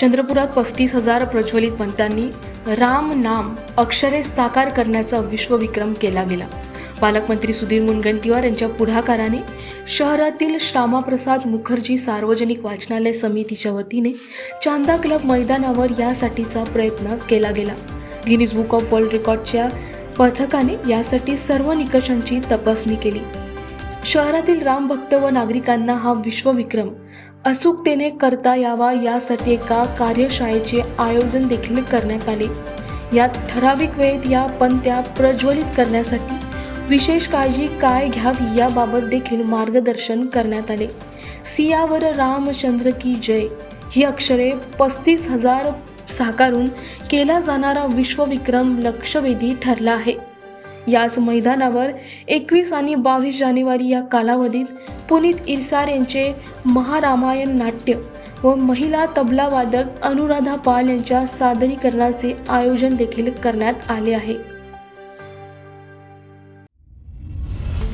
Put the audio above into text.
चंद्रपुरात पस्तीस हजार प्रज्वलित पंतांनी राम नाम अक्षरे साकार करण्याचा विश्वविक्रम केला गेला. पालकमंत्री सुधीर मुनगंटीवार यांच्या पुढाकाराने शहरातील श्यामाप्रसाद मुखर्जी सार्वजनिक वाचनालय समितीच्या वतीने चांदा क्लब मैदानावर यासाठीचा प्रयत्न केला गेला. गिनीज बुक ऑफ वर्ल्ड रेकॉर्डच्या पथकाने यासाठी सर्व निकषांची तपासणी केली. शहरातील रामभक्त व नागरिकांना हा विश्वविक्रम अचूकतेने करता यावा यासाठी एका कार्यशाळेचे आयोजन देखील करण्यात आले. यात ठराविक वेळेत या पंत्या प्रज्वलित करण्यासाठी विशेष काळजी काय घ्यावी याबाबत देखील मार्गदर्शन करण्यात आले. सियावर रामचंद्र की जय ही अक्षरे पस्तीस हजार साकारून केला जाणारा विश्वविक्रम लक्षवेधी ठरला आहे. याच मैदानावर एकवीस आणि बावीस जानेवारी या कालावधीत पुनीत इरसार यांचे महारामायण नाट्य व महिला तबलावादक अनुराधा पाल यांच्या सादरीकरणाचे आयोजन देखील करण्यात आले आहे.